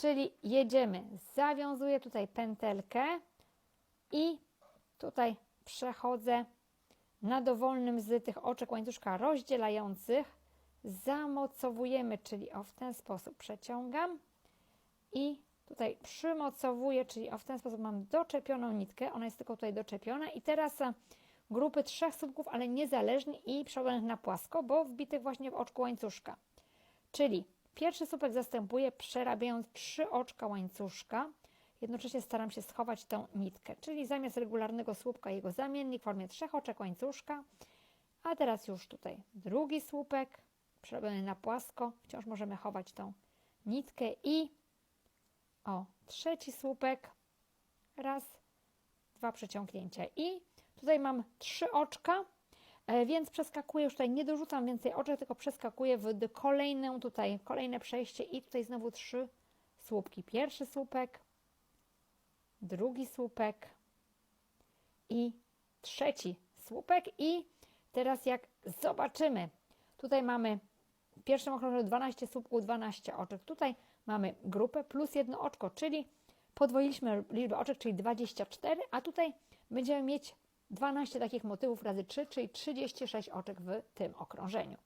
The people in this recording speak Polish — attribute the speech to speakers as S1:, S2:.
S1: Czyli jedziemy, zawiązuję tutaj pętelkę i tutaj przechodzę na dowolnym z tych oczek łańcuszka rozdzielających, zamocowujemy, czyli o w ten sposób przeciągam. I tutaj przymocowuję, czyli o w ten sposób mam doczepioną nitkę, ona jest tylko tutaj doczepiona. I teraz e, grupy trzech słupków, ale niezależnie i przełożonych na płasko, bo wbitych właśnie w oczku łańcuszka. Czyli pierwszy słupek zastępuję przerabiając trzy oczka łańcuszka, jednocześnie staram się schować tą nitkę, czyli zamiast regularnego słupka jego zamiennik w formie trzech oczek łańcuszka, a teraz już tutaj drugi słupek przerobiony na płasko, wciąż możemy chować tą nitkę i o, trzeci słupek, raz, dwa przeciągnięcia i tutaj mam trzy oczka, więc przeskakuję już tutaj, nie dorzucam więcej oczek, tylko przeskakuję w kolejną tutaj, kolejne przejście i tutaj znowu trzy słupki. Pierwszy słupek, drugi słupek i trzeci słupek i teraz jak zobaczymy, tutaj mamy w pierwszym okrążeniu 12 słupków, 12 oczek. Tutaj mamy grupę plus jedno oczko, czyli podwoiliśmy liczbę oczek, czyli 24, a tutaj będziemy mieć 12 takich motywów razy 3, czyli 36 oczek w tym okrążeniu.